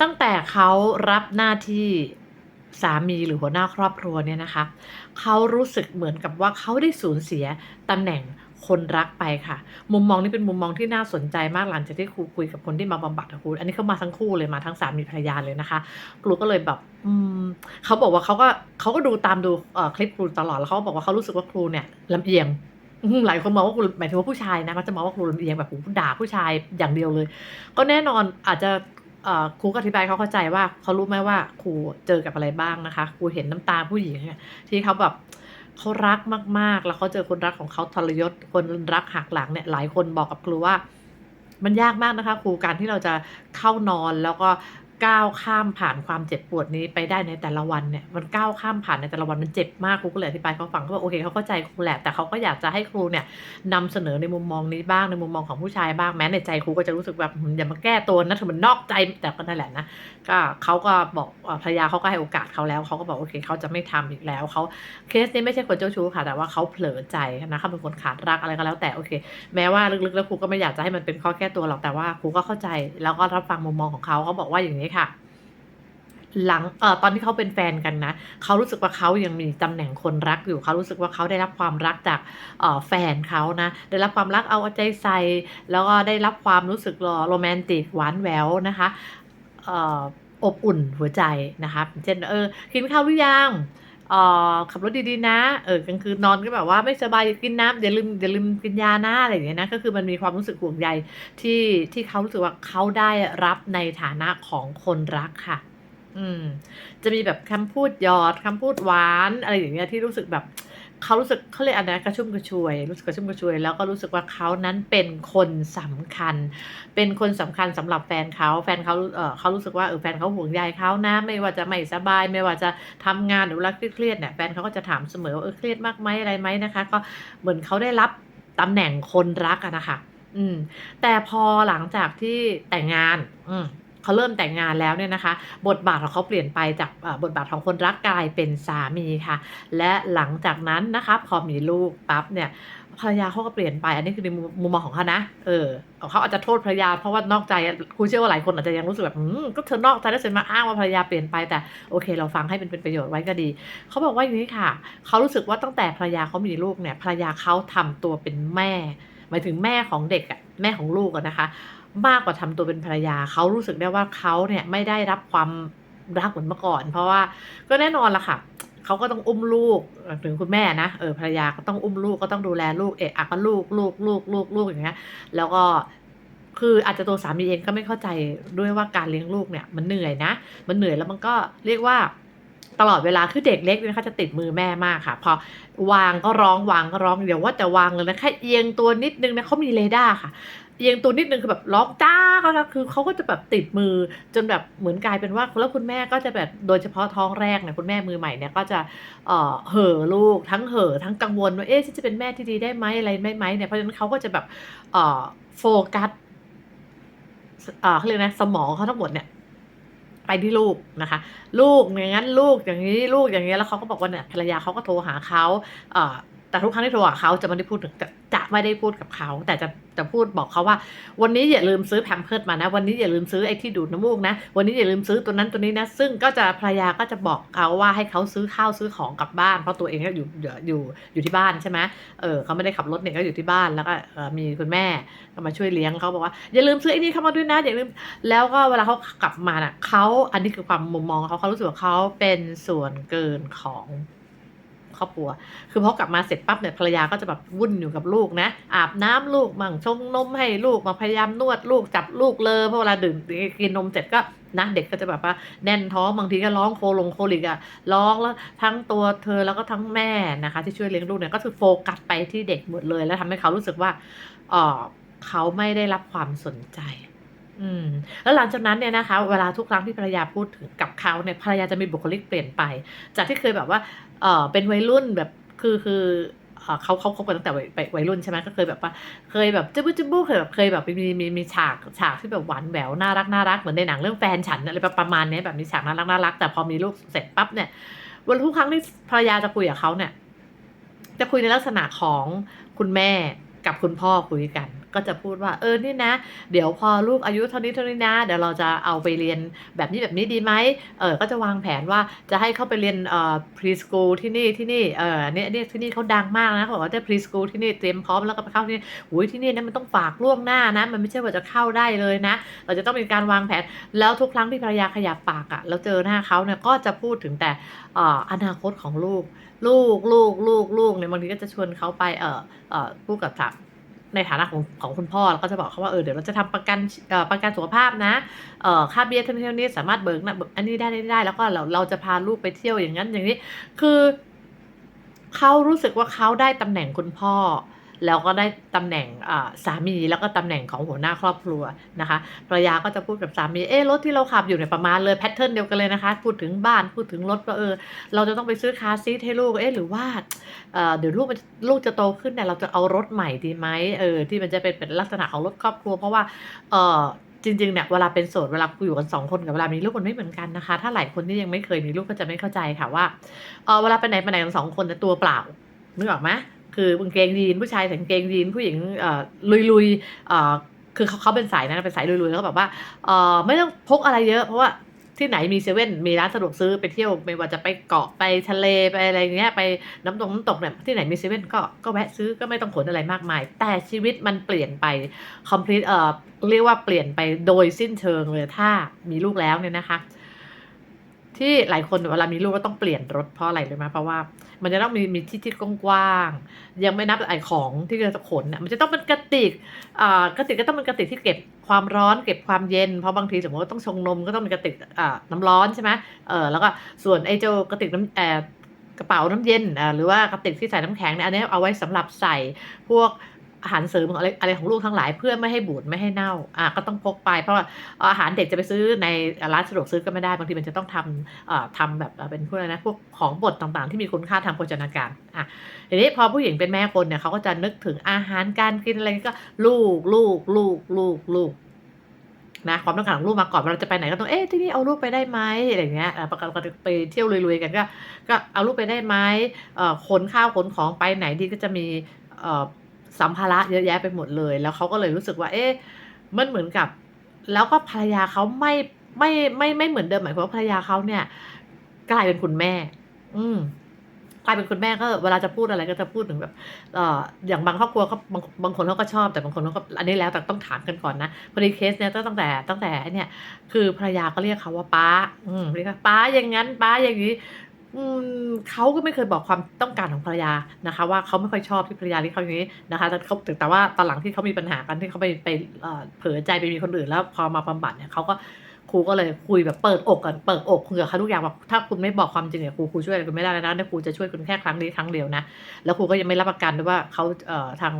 ตั้งแต่เขารับหน้าที่สามีหรือหัวหน้าครอบครัวเนี่ยนะคะ เขารู้สึกเหมือนกับว่าเขาได้สูญเสียตำแหน่งคนรักไปค่ะ มุมมองนี้เป็นมุมมองที่น่าสนใจมากหลังจากที่ครูคุยกับคนที่มาบำบัดครู อันนี้เขามาทั้งคู่เลยมาทั้งสามีภรรยาเลยนะคะ ครูก็เลยแบบอืมเขาบอกว่าเขาก็เขาก็ดูตามดูเอ่อคลิปครูตลอดแล้วเขาบอกว่าเขารู้สึกว่าครูเนี่ยลำเอียงหลายคนมองว่าครูหมายถึงว่าผู้ชายนะมันจะมองว่าครูลำเอียงแบบโอ้ด่าผู้ชายอย่างเดียวเลย ก็แน่นอนอาจจะ ครูก็อธิบายเขาเข้าใจว่าเขารู้ไหมว่าครูเจอกับอะไรบ้างนะคะครูเห็นน้ำตาผู้หญิงที่เขาแบบเขารักมากๆ แล้วเขาเจอคนรักของเขาทรยศคนรักหักหลังเนี่ยหลายคนบอกกับครูว่า มันยากมากนะคะครูการที่เราจะเข้านอนแล้วก็ ก้าวข้ามผ่านความเจ็บปวดนี้ไปได้ในแต่ละวันเนี่ยมันก้าวข้ามผ่านในแต่ละวันมันเจ็บมากครูก็เลยอธิบายเขาฟังเขาบอกโอเคเขาเข้าใจครูแหละแต่เขาก็อยากจะให้ครูเนี่ยนำเสนอในมุมมองนี้บ้างในมุมมองของผู้ชายบ้างแม้ในใจครูก็จะรู้สึกแบบอย่ามาแก้ตัวนะถึงมันนอกใจแต่ก็นั่นแหละนะก็เขาก็บอกภรรยาเขาก็ให้โอกาสเขาแล้วเขาก็บอกโอเคเขาจะไม่ทำอีกแล้วเขาเคสนี้ไม่ใช่คนเจ้าชู้ค่ะ แต่ว่าเขาเผลอใจนะเขาเป็นคนขาดรักอะไรก็แล้วแต่โอเค แม้ว่าลึกๆแล้วครูก็ไม่อยากจะให้มันเป็นข้อแก้ตัวหรอกแต่ว่าครูก็เข้าใจแล้วก็รับฟังมุมมองของเขาเขาบอกว่าอย่างนี้ค่ะ หลังเอ่อตอนที่เขาเป็นแฟนกันนะเขารู้สึกว่าเขายังมีตำแหน่งคนรักอยู่เขารู้สึกว่าเขาได้รับความรักจากเอ่อแฟนเขานะได้รับความรักเอาใจใส่ แล้วก็ได้รับความรู้สึกโรแมนติกหวานแหววนะคะเอ่ออบอุ่นหัวใจนะคะเช่นเออกินข้าวหรือยัง เอ่อขับรถดีๆนะ เออกลางคืนนอนก็แบบว่าไม่สบายกินน้ำอย่าลืมอย่าลืมกินยาหน้าอะไรอย่างเงี้ยนะก็คือมันมีความรู้สึกห่วงใยที่ที่เขารู้สึกว่าเขาได้รับในฐานะของคนรักค่ะ อืม จะมีแบบคำพูดหยอดคำพูดหวานอะไรอย่างเงี้ยที่รู้สึกแบบ เขารู้สึกเขาเรียกอะไรนะกระชุ่มกระชวย รู้สึกกระชุ่มกระชวย แล้วก็รู้สึกว่าเขานั้นเป็นคนสำคัญ เป็นคนสำคัญสำหรับแฟนเขาแฟนเขาเออเขารู้สึกว่าเออแฟนเขาห่วงใยเขานะไม่ว่าจะไม่สบาย ไม่ว่าจะทำงานหรือเวลาเครียดเนี่ยแฟนเขาก็จะถามเสมอว่าเออเครียดมากไหมอะไรไหมนะคะ ก็เหมือนเขาได้รับตำแหน่งคนรักอะนะคะ อืม แต่พอหลังจากที่แต่งงาน อืม เขาเริ่มแต่งงานแล้วเนี่ยนะคะ บทบาทของเขาเปลี่ยนไปจากบทบาทของคนรักกลายเป็นสามีค่ะ และหลังจากนั้นนะคะพอมีลูกปั๊บเนี่ยภรรยาเขาก็เปลี่ยนไป อันนี้คือในมุมมองของเขานะ เออ เขาอาจจะโทษภรรยาเพราะว่านอกใจครูเชื่อว่าหลายคนอาจจะยังรู้สึกแบบ อืม ก็เธอนอกใจแล้วเสร็จมาอ้างว่าภรรยาเปลี่ยนไป แต่โอเค เราฟังให้เป็นประโยชน์ไว้ก็ดี เขาบอกว่าอย่างนี้ค่ะ เขารู้สึกว่าตั้งแต่ภรรยาเขามีลูกเนี่ย ภรรยาเขาทำตัวเป็นแม่ หมายถึงแม่ของเด็กอะแม่ของลูกอะนะคะ มากกว่าทำตัวเป็นภรรยาเขารู้สึกได้ว่าเขาเนี่ยไม่ได้รับความรักเหมือนเมื่อก่อน เพราะว่าก็แน่นอนละค่ะเขาก็ต้องอุ้มลูกถึงคุณแม่นะเออภรรยาก็ต้องอุ้มลูกก็ต้องดูแลลูกเอะอะก็ลูกลูกลูกลูกลูกอย่างเงี้ย แล้วก็คืออาจจะตัวสามีเองก็ไม่เข้าใจด้วยว่าการเลี้ยงลูกเนี่ยมันเหนื่อยนะ มันเหนื่อยแล้วมันก็เรียกว่าตลอดเวลาคือเด็กเล็กเนี่ยนะคะจะติดมือแม่มากค่ะ พอวางก็ร้องวางก็ร้องเดี๋ยวว่าแต่วางเลยนะแค่เอียงตัวนิดนึงนะเขามีเรดาร์ค่ะ เอียงตัวนิดนึงคือแบบร้องจ้าก็แล้วคือเขาก็จะแบบติดมือจนแบบเหมือนกลายเป็นว่าแล้วคุณแม่ก็จะแบบโดยเฉพาะท้องแรกเนี่ยคุณแม่มือใหม่เนี่ยก็จะเอ่อเห่อลูกทั้งเห่อทั้งกังวลว่าเอ๊ะฉันจะเป็นแม่ที่ดีได้ไหมอะไรไหมไหมเนี่ยเพราะฉะนั้นเขาก็จะแบบเอ่อโฟกัสเอ่อเขาเรียกนะสมองเขาทั้งหมดเนี่ยไปที่ลูกนะคะ ลูกอย่างนั้นลูกอย่างนี้ลูกอย่างนี้แล้วเขาก็บอกว่าเนี่ยภรรยาเขาก็โทรหาเขาเอ่อแต่ทุกครั้งที่โทรหาเขาจะไม่ได้พูดถึงจะจะ ไม่ได้พูดกับเขา แต่จะจะพูดบอกเขาว่า วันนี้อย่าลืมซื้อแพมเพิร์ดมานะ วันนี้อย่าลืมซื้อไอ้ที่ดูดน้ำมูกนะ วันนี้อย่าลืมซื้อตัวนั้นตัวนี้นะ ซึ่งก็จะภรรยาก็จะบอกเขาว่าให้เขาซื้อข้าวซื้อของกลับบ้าน เพราะตัวเองก็อยู่อยู่อยู่ที่บ้านใช่ไหมเออเขาไม่ได้ขับรถเนี่ยก็อยู่ที่บ้านแล้วก็มีคุณแม่ก็มาช่วยเลี้ยงเขาบอกว่าอย่าลืมซื้อไอ้นี่เข้ามาด้วยนะอย่าลืมแล้วก็เวลาเขากลับมาน่ะเขาอันนี้คือความมุมมองเขาเขารู้สึกว่าเขาเป็นส่วนเกินของ ครอบครัว คือพอกลับมาเสร็จปั๊บเนี่ยภรรยาก็จะแบบวุ่นอยู่กับลูกนะ อาบน้ำลูกมั่งชงนมให้ลูกมาพยายามนวดลูกจับลูกเลยเพราะเวลาดื่มกินนมเสร็จก็นะเด็กก็จะแบบว่าแน่นท้องบางทีก็ร้องโคลงโคลิกอะร้องแล้วทั้งตัวเธอแล้วก็ทั้งแม่นะคะ ที่ช่วยเลี้ยงลูกเนี่ยก็คือโฟกัสไปที่เด็กหมดเลย แล้วทำให้เขารู้สึกว่าเออเขาไม่ได้รับความสนใจ อืมแล้วหลังจากนั้นเนี่ยนะคะ เวลาทุกครั้งที่ภรรยาพูดถึงกับเขาเนี่ยภรรยาจะมีบุคลิกเปลี่ยนไป จากที่เคยแบบว่าเออเป็นวัยรุ่นแบบคือคือเขาเขาคบกันตั้งแต่วัยวัยรุ่นใช่ไหมก็เคยแบบว่า เคยแบบจุ๊บจุ๊บเคยแบบเคยแบบมีมีมีฉากฉากที่แบบหวานแหววน่ารักน่ารักเหมือนในหนังเรื่องแฟนฉันอะไรประมาณนี้แบบมีฉากน่ารักน่ารักแต่พอมีลูกเสร็จปั๊บเนี่ยวันทุกครั้งที่ภรรยาจะคุยกับเขาเนี่ย จะคุยในลักษณะของคุณแม่กับคุณพ่อคุยกัน ก็จะพูดว่าเออนี่นะ เดี๋ยวพอลูกอายุเท่านี้เท่านี้นะ เดี๋ยวเราจะเอาไปเรียนแบบนี้แบบนี้ดีไหมเออก็จะวางแผนว่าจะให้เข้าไปเรียนเอ่อ Preschool ที่นี่ที่นี่เออเนี่ยเนี่ยที่นี่เขาดังมากนะเขาบอกว่าจะ Preschool ที่นี่เตรียมพร้อมแล้วก็ไปเข้าที่นี่อุ๊ยที่นี่นะมันต้องฝากล่วงหน้านะ มันไม่ใช่ว่าจะเข้าได้เลยนะ เราจะต้องมีการวางแผน แล้วทุกครั้งที่ภรรยาขยับปากอะแล้วเจอหน้าเขาเนี่ยก็จะพูดถึงแต่อออนาคตของลูก ลูกลูกลูกลูกเนี่ยบางทีก็จะชวนเขาไปเออเออพูดกับทา ในฐานะของของคุณพ่อเราก็จะบอกเขาว่าเออเดี๋ยวเราจะทำประกันประกันสุขภาพนะเออค่าเบี้ยเท่านี้เท่านี้สามารถเบิกนะเบิกอันนี้ได้ได้ได้แล้วก็เราเราจะพาลูกไปเที่ยวอย่างนั้นอย่างนี้ คือเขารู้สึกว่าเขาได้ตำแหน่งคุณพ่อ แล้วก็ได้ตำแหน่งสามีแล้วก็ตำแหน่งของหัวหน้าครอบครัวนะคะภรรยาก็จะพูดกับสามีเอ๊รถที่เราขับอยู่เนี่ยประมาณเลยแพทเทิร์นเดียวกันเลยนะคะ พูดถึงบ้านพูดถึงรถว่าเออ เราจะต้องไปซื้อคาร์ซีทให้ลูกเอ๊หรือว่าเอ่อเดี๋ยวลูกมันลูกจะโตขึ้นเนี่ยเราจะเอารถใหม่ดีไหมเออที่มันจะเป็นเป็นลักษณะของรถครอบครัว เพราะว่าเออจริงๆเนี่ยเวลาเป็นโสดเวลาอยู่กันสองคนกับเวลามีลูกมันไม่เหมือนกันนะคะ ถ้าหลายคนที่ยังไม่เคยมีลูกก็จะไม่เข้าใจค่ะว่าเออเวลาไปไหนไปไหนกันสองคนเนี่ยตัวเปล่านึกออกไหม คือกางเกงยีนผู้ชายใส่กางเกงยีนผู้หญิงเอ่อลุยคือเขาเขาเป็นสายนั้นเป็นสายลุยๆแล้วก็แบบว่าเออไม่ต้องพกอะไรเยอะเพราะว่าที่ไหนมีเซเว่นมีร้านสะดวกซื้อไปเที่ยวไม่ว่าจะไปเกาะไปทะเลไปอะไรเงี้ยไปน้ำตกน้ำตกเนี่ยที่ไหนมีเซเว่นก็ก็แวะซื้อก็ไม่ต้องขนอะไรมากมาย แต่ชีวิตมันเปลี่ยนไป complete เอ่อเรียกว่าเปลี่ยนไปโดยสิ้นเชิงเลยถ้ามีลูกแล้วเนี่ยนะคะ ที่หลายคนเวลามีลูกก็ต้องเปลี่ยนรถเพราะอะไรเลยไหมเพราะว่า มันจะต้องมีมีที่ที่กว้างๆยังไม่นับไอของที่จะขนน่ะมันจะต้องเป็นกระติกอ่ากระติกก็ต้องเป็นกระติกที่เก็บความร้อนเก็บความเย็นเพราะบางทีสมมติว่าต้องชงนมก็ต้องเป็นกระติกอ่าน้ำร้อนใช่ไหมเออแล้วก็ส่วนไอเจ้ากระติกน้ำเอ่อกระเป๋าน้ำเย็นอ่าหรือว่ากระติกที่ใส่น้ำแข็งเนี่ยอันนี้เอาไว้สำหรับใส่พวก อาหารเสริมของอะไรอะไรของลูกทั้งหลายเพื่อไม่ให้บูดไม่ให้เน่าอ่าก็ต้องพกไป เพราะว่าอาหารเด็กจะไปซื้อในร้านสะดวกซื้อก็ไม่ได้บางทีมันจะต้องทำเอ่อทำแบบเป็นพวกอะไรนะพวกของบดต่างๆ ที่มีคุณค่าทางโภชนาการอะทีนี้พอผู้หญิงเป็นแม่คนเนี่ยเขาก็จะนึกถึงอาหารการกินอะไรก็ลูกลูกลูกลูกลูกนะความต้องการของลูกมาก่อนเราจะไปไหนก็ต้องเอ๊ะที่นี่เอาลูกไปได้ไหมอะไรอย่างเงี้ยประกันไปเที่ยวลุยๆกันก็ ก็เอาลูกไปได้ไหมเอ่อขนข้าวขนของไปไหนดีก็จะมีเอ่อ สัมภาระเยอะแยะไปหมดเลย แล้วเขาก็เลยรู้สึกว่า เอ๊ะมันเหมือนกับ แล้วก็ภรรยาเขาไม่ไม่ไม่ไม่เหมือนเดิมหมายความว่าภรรยาเขาเนี่ย กลายเป็นคุณแม่ อืมกลายเป็นคุณแม่ก็เวลาจะพูดอะไรก็จะพูดถึงแบบเอ่ออย่างบางครอบครัวเขาบางบางคนเขาก็ชอบแต่บางคนเขาก็อันนี้แล้วแต่ต้องถามกันก่อนนะพอดีเคสเนี่ยตั้งแต่ตั้งแต่เนี่ย คือภรรยาก็เรียกเขาว่าป้า อืมเรียกป้าอย่างงั้นป้าอย่างนี้ อืม เขาก็ไม่เคยบอกความต้องการของภรรยานะคะว่า เขาไม่ค่อยชอบที่ภรรยาเรียกเขาอย่างนี้นะคะแต่เขาแต่ว่าตอนหลังที่เขามีปัญหากันที่เขาไปไปเอ่อเผลอใจไปมีคนอื่นแล้วพอมาบำบัดเนี่ยเขาก็ครูก็เลยคุยแบบเปิดอกกันเปิดอกคุยกับเขาทุกอย่างบอกถ้าคุณไม่บอกความจริงเนี่ยครูครูช่วยอะไรคุณไม่ได้แล้วนะแต่ครูจะช่วยคุณแค่ครั้งนี้ครั้งเดียวนะแล้วครูก็ยังไม่รับประกันด้วยว่าเขาเอ่อทาง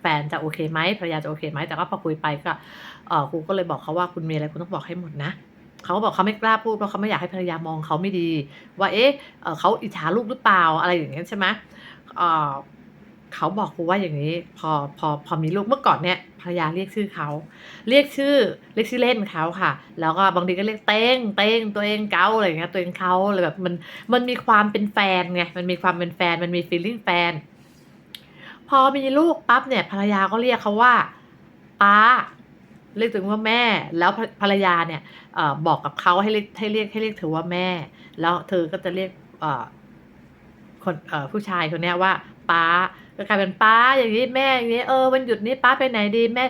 แฟนจะโอเคไหมภรรยาจะโอเคไหมแต่ก็พอคุยไปก็เอ่อครูก็เลยบอกเขาว่าคุณมีอะไรคุณต้องบอกให้หมดนะ เขาบอกเขาไม่กล้าพูดเพราะเขาไม่อยากให้ภรรยามองเขาไม่ดี ว่าเอ๊ะเขาอิจฉาลูกหรือเปล่าอะไรอย่างเงี้ยใช่ไหมเเขาบอกครูว่าอย่างนี้พอพอพอมีลูกเมื่อก่อนเนี่ยภรรยาเรียกชื่อเขาเรียกชื่อเรียกชื่อเล่นเขาค่ะ แล้วก็บางทีก็เรียกเต้งเต้งตัวเองเกาอะไรอย่างเงี้ยตัวเองเขาอะไรแบบมันมันมีความเป็นแฟนไงมันมีความเป็นแฟนมันมีฟีลลิ่งแฟน พอมีลูกปั๊บเนี่ยภรรยาก็เรียกเขาว่าป้า เรียกถึงว่าแม่ แล้วภรรยาเนี่ยอบอกกับเขาให้เรียกให้เรียกให้เรียกเธอว่าแม่ แล้วเธอก็จะเรียกคนผู้ชายคนนี้ว่าป้าก็กลายเป็นป้าอย่างนี้แม่อย่างนี้เออวันหยุดนี้ป้าไปไหนดีแม่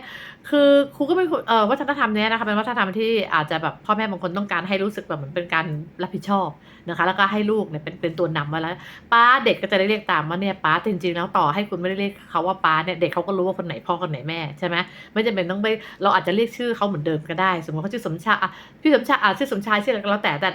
คือครูก็เป็นเอ่อวัฒนธรรมเนี้ยนะคะเป็นวัฒนธรรมที่อาจจะแบบพ่อแม่บางคนต้องการให้รู้สึกแบบเหมือนเป็นการรับผิดชอบนะคะ แล้วก็ให้ลูกเนี่ยเป็นเป็นตัวนำมาแล้วป้าเด็กก็จะได้เรียกตามว่าเนี่ยป้าจริงๆแล้วต่อให้คุณไม่ได้เรียกเขาว่าป้าเนี่ยเด็กเขาก็รู้ว่าคนไหนพ่อคนไหนแม่ใช่ไหมไม่จำเป็นต้องไปเราอาจจะเรียกชื่อเขาเหมือนเดิมก็ได้ สมมติเขาชื่อสมชายพี่สมชายอะชื่อสมชายชื่ออะไรก็แล้วแต่แต่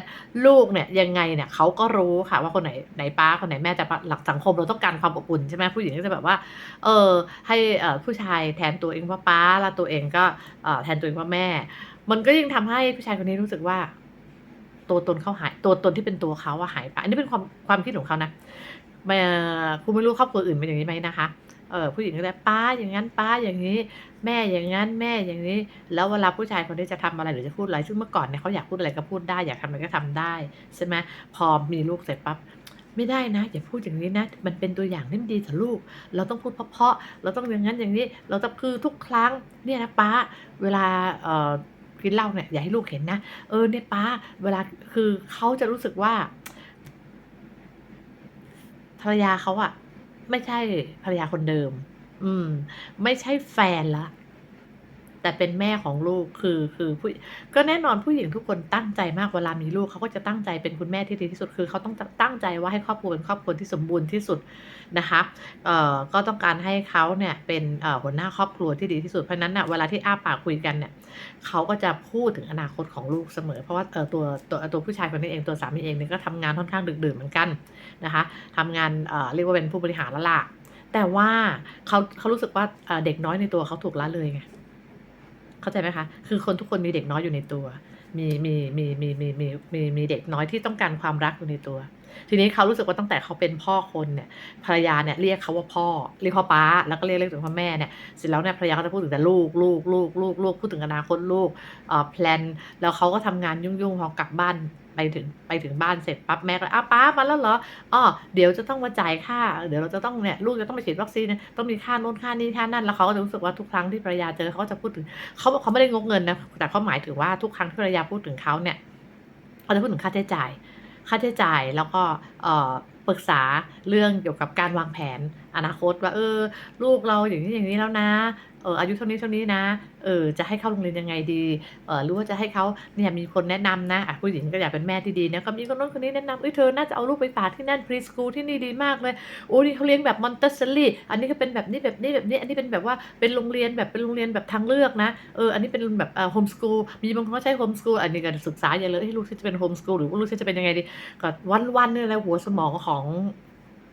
ลูกเนี่ยยังไงเนี่ยเขาก็รู้ค่ะว่าคนไหนไหนป้าคนไหนแม่แต่หลักสังคมเราต้องการความอบอุ่นใช่ไหมผู้หญิงก็จะแบบว่าเออให้ผู้ชายแทนตัวเองว่าป้าแล้วตัวเองก็แทนตัวเองว่าแม่ มันก็ยิ่งทำให้ผู้ชายคนนี้รู้สึกว่า ตัวตนเขาหาย ตัวตนที่เป็นตัวเขาอะหายไปอันนี้เป็นความความคิดของเขานะไม่คุณไม่รู้ครอบครัวอื่นเป็นอย่างนี้ไหมนะคะเออผู้หญิงก็จะป้าอย่างนั้นป้าอย่างนี้ แม่อย่างนั้นแม่อย่างนี้ แล้วเวลาผู้ชายคนนี้จะทำอะไรหรือจะพูดอะไรซึ่งเมื่อก่อนเนี่ยเขาอยากพูดอะไรก็พูดได้ อยากทำอะไรก็ทำได้ใช่ไหมพอมีลูกเสร็จปั๊บ ไม่ได้นะอย่าพูดอย่างนี้นะ มันเป็นตัวอย่างที่ไม่ดีต่อลูก เราต้องพูดเพาะๆเราต้องอย่างงั้นอย่างนี้ เราต้องคือทุกครั้งเนี่ยนะป๊าเวลาเอ่อกินเหล้าเนี่ยอย่าให้ลูกเห็นนะ เออเนี่ยป๊าเวลาคือเขาจะรู้สึกว่าภรรยาเขาอะไม่ใช่ภรรยาคนเดิม อืม ไม่ใช่แฟนล้ว แต่เป็นแม่ของลูกคือคือผู้ก็แน่นอนผู้หญิงทุกคนตั้งใจมากเวลามีลูกเขาก็จะตั้งใจเป็นคุณแม่ที่ดีที่สุดคือเขาต้องตั้งใจว่าให้ครอบครัวเป็นครอบครัวที่สมบูรณ์ที่สุดนะคะเอ่อก็ต้องการให้เขาเนี่ยเป็นเอ่อหัวหน้าครอบครัวที่ดีที่สุดเพราะนั้นน่ะเวลาที่อ้าปากคุยกันเนี่ยเขาก็จะพูดถึงอนาคตของลูกเสมอ เพราะว่าเอ่อตัวตัวตัวผู้ชายคนนี้เองตัวสามีเองเนี่ยก็ทำงานค่อนข้างดึกดื่นเหมือนกันนะคะทำงานเอ่อเรียกว่าเป็นผู้บริหารแล้วล่ะแต่ว่าเขาเขารู้สึกว่าเอ่อเด็กน้อยในตัวเขาถูกละเลยไง เข้าใจไหมคะ คือคนทุกคนมีเด็กน้อยอยู่ในตัว มีมีมีมีมีมีมีมีเด็กน้อยที่ต้องการความรักอยู่ในตัว ทีนี้เขารู้สึกว่าตั้งแต่เขาเป็นพ่อคนเนี่ยภรรยาเนี่ยเรียกเขาว่าพ่อ เรียกพ่อป้า แล้วก็เรียกเรียกถึงพ่อแม่เนี่ยเสร็จแล้วเนี่ยภรรยาก็จะพูดถึงแต่ลูกลูกลูกลูกลูกพูดถึงอนาคตลูกเอ่อแพลนแล้วเขาก็ทำงานยุ่งๆพอกลับบ้าน ไปถึงไปถึงบ้านเสร็จปั๊บแม่ก็อ้าป๊ามาแล้วเหรออ้อเดี๋ยวจะต้องมาจ่ายค่า เดี๋ยวเราจะต้องเนี่ยลูกจะต้องไปฉีดวัคซีนต้องมีค่าโน่นค่านี้ค่านั่นแล้วเขาก็จะรู้สึกว่าทุกครั้งที่ภรรยาเจอเขาจะพูดถึงเขาเขาไม่ได้งกเงินนะแต่เขาหมายถึงว่าทุกครั้งที่ภรรยาพูดถึงเขาเนี่ยเขาจะพูดถึงค่าใช้จ่าย ค่าใช้จ่ายแล้วก็เอ่อปรึกษาเรื่องเกี่ยวกับการวางแผน อนาคตว่า เออ ลูกเราอย่างนี้อย่างนี้แล้วนะเอออายุเท่านี้เท่านี้นะเออจะให้เข้าโรงเรียนยังไงดีเออหรือว่าจะให้เขาเนี่ยมีคนแนะนำนะอะผู้หญิงก็อยากเป็นแม่ที่ดีนะก็มีคนโน้นคนนี้แนะนำเอ้ยเธอน่าจะเอาลูกไปฝากที่นั่นพรีสคูลที่นี่ดีมากเลยโอ้นี่เขาเลี้ยงแบบมอนเตสซอรี่อันนี้ก็เป็นแบบนี้แบบนี้แบบนี้ อันนี้เป็นแบบว่าเป็นโรงเรียนแบบเป็นโรงเรียนแบบทางเลือกนะเอออันนี้เป็นแบบเอ่อโฮมสกูลมีบางคนก็ใช้โฮมสกูลอันนี้ก็ศึกษาอย่าเลยให้ลูกฉันจะเป็นโฮมสกูลหรือว่าลูกฉันจะเป็นยังไงดีก็วันๆเนี่ยแหละหัวสมองของ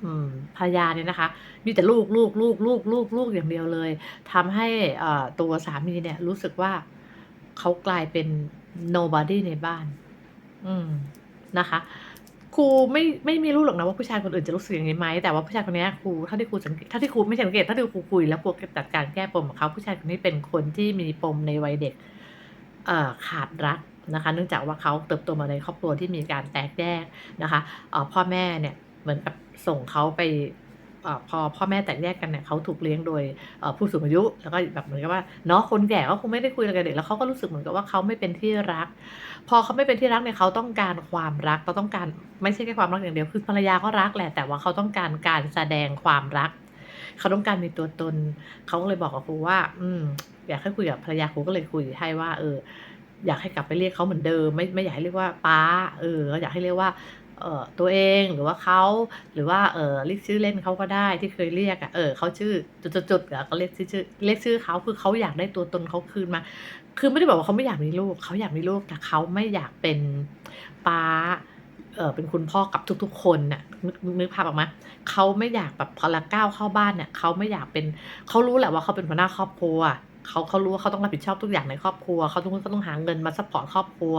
อืมภรรยาเนี่ยนะคะ มีแต่ลูกลูกลูกลูกลูกลูกอย่างเดียวเลยทำให้เอ่อตัวสามีเนี่ย รู้สึกว่าเขากลายเป็น nobody ในบ้าน อืมนะคะ ครูไม่ไม่ม่รู้หรอกนะว่าผู้ชายคนอื่นจะรู้สึกอย่างนี้ไหมแต่ว่าผู้ชายคนเนี้ยครูเท่าที่ครูสังเกตเท่าที่ครูไม่สังเกตเท่าที่ครูคุยแล้วครูจัดการแก้ปมของเขาผู้ชายคนนี้เป็นคนที่มีปมในวัยเด็ก เอ่อขาดรักนะคะ เนื่องจากว่าเขาเติบโตมาในครอบครัวที่มีการแตกแยกนะคะเอ่อพ่อแม่เนี่ย เหมือนกับส่งเขาไปอพอพ่อแม่แตกแยกกันเนี่ยเขาถูกเลี้ยงโดยผู้สูงอายุแล้วก็แบบเหมือนกับว่าเนาะคนแก่ก็คงไม่ได้คุยอะไรกับเด็กแล้วเขาก็รู้สึกเหมือนกับว่าเขาไม่เป็นที่รัก พอเขาไม่เป็นที่รักเนี่ยเขาต้องการความรักเขาต้องการไม่ใช่แค่ความรักอย่างเดียวคือภรรยาก็รักแหละแต่ว่าเขาต้องการการแสดงความรัก เขาต้องการมีตัวตน เขาก็เลยบอกกับครูว่า อืมอยากให้คุยกับภรรยาครูก็เลยคุยให้ว่า เออ อยากให้กลับไปเรียกเขาเหมือนเดิม ไม่ไม่อยากให้เรียกว่าป๊าเออก็อยากให้เรียกว่า ตัวเองหรือว่าเขาหรือว่าเออเรียกชื่อเล่นเขาก็ได้ที่เคยเรียกอะเออเขาชื่อจุดๆๆอะก็เรียกชื่อชื่อเรียกชื่อเขาคือเขาอยากได้ตัวตนเขาคืนมา คือไม่ได้บอกว่าเขาไม่อยากมีลูกเขาอยากมีลูกแต่เขาไม่อยากเป็นป๊าเออเป็นคุณพ่อกับทุกๆ คนน่ะนึกภาพออกไหมเขาไม่อยากแบบพอละก้าวเข้าบ้านเนี่ยเขาไม่อยากเป็นเขารู้แหละว่าเขาเป็นหัวหน้าครอบครัว เขาเขารู้ว่าเขาต้องรับผิดชอบทุกอย่างในครอบครัวเขาต้องเขาต้องหาเงินมาซัพพอร์ตครอบครัว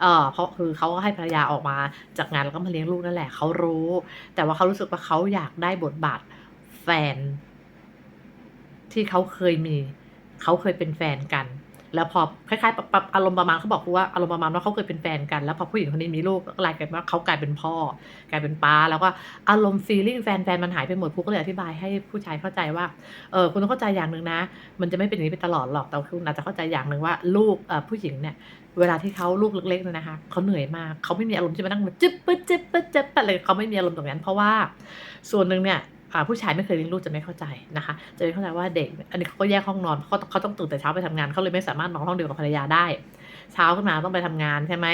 เอ่อเพราะคือเขาก็ให้ภรรยาออกมาจากงานแล้วก็มาเลี้ยงลูกนั่นแหละเขารู้ แต่ว่าเขารู้สึกว่าเขาอยากได้บทบาทแฟน ที่เขาเคยมี เขาเคยเป็นแฟนกัน แล้วพอคล้ายๆอารมณ์ประมาณเขาบอกครูว่าอารมณ์ประมาณว่าเขาเคยเป็นแฟนกัน แล้วพอผู้หญิงคนนี้มีลูกกลายเป็นว่าเขากลายเป็นพ่อ กลายเป็นป้า แล้วก็อารมณ์ฟีลิ่งแฟนแฟนมันหายไปหมดครูก็เลยอธิบายให้ผู้ชายเข้าใจว่าเออคุณต้องเข้าใจอย่างหนึ่งนะ มันจะไม่เป็นอย่างนี้ไปตลอดหรอกแต่คุณอาจจะเข้าใจอย่างหนึ่งว่าลูกเอ่อผู้หญิงเนี่ยเวลาที่เขาลูกเล็กๆเนี่ยนะคะเขาเหนื่อยมากเขาไม่มีอารมณ์ที่มานั่งมาจึ๊บปึ๊ดจึ๊บปึ๊ดจึ๊บปึ๊ดเลยเขาไม่มีอารมณ์ตรงนั้นเพราะว่าส่วนหนึ่งเนี่ย ผู้ชายไม่เคยเลี้ยงลูกจะไม่เข้าใจนะคะ จะไม่เข้าใจว่าเด็ก อันนี้เขาก็แยกห้องนอนเขาเขาต้องตื่นแต่เช้าไปทำงานเขาเลยไม่สามารถนอนห้องเดียวกับภรรยาได้ เช้าขึ้นมาต้องไปทำงานใช่ไหม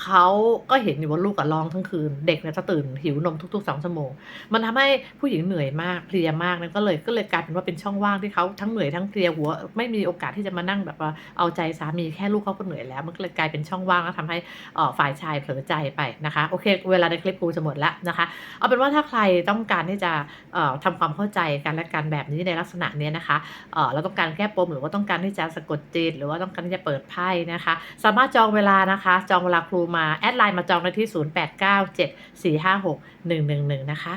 เขาก็เห็นอยู่ว่าลูกกับร้องทั้งคืน เด็กเนี่ยจะตื่นหิวนมทุกๆสองชั่วโมง มันทำให้ผู้หญิงเหนื่อยมากเพลียมากนั่นก็เลยก็เลยกลายเป็นว่าเป็นช่องว่างที่เขาทั้งเหนื่อยทั้งเพลียหัว ไม่มีโอกาสที่จะมานั่งแบบว่าเอาใจสามีแค่ลูกเขาก็เหนื่อยแล้ว มันก็เลยกลายเป็นช่องว่างแล้วทำให้อ่อฝ่ายชายเผลอใจไปนะคะโอเค เวลาในคลิปกูจะหมดแล้วนะคะเอาเป็นว่าถ้าใครต้องการที่จะเอ่อทำความเข้าใจกันและกันแบบนี้ในลักษณะเนี้ยนะคะเอ่อเราต้องการแก้ปมหรือว่าต้องการที่จะสะกดจิตหรือว่าต้องการที่จะเปิดไพ่นะคะ สามารถจองเวลานะคะ จองเวลาครูมา แอดไลน์มาจองได้ที่ 0897456111 นะคะ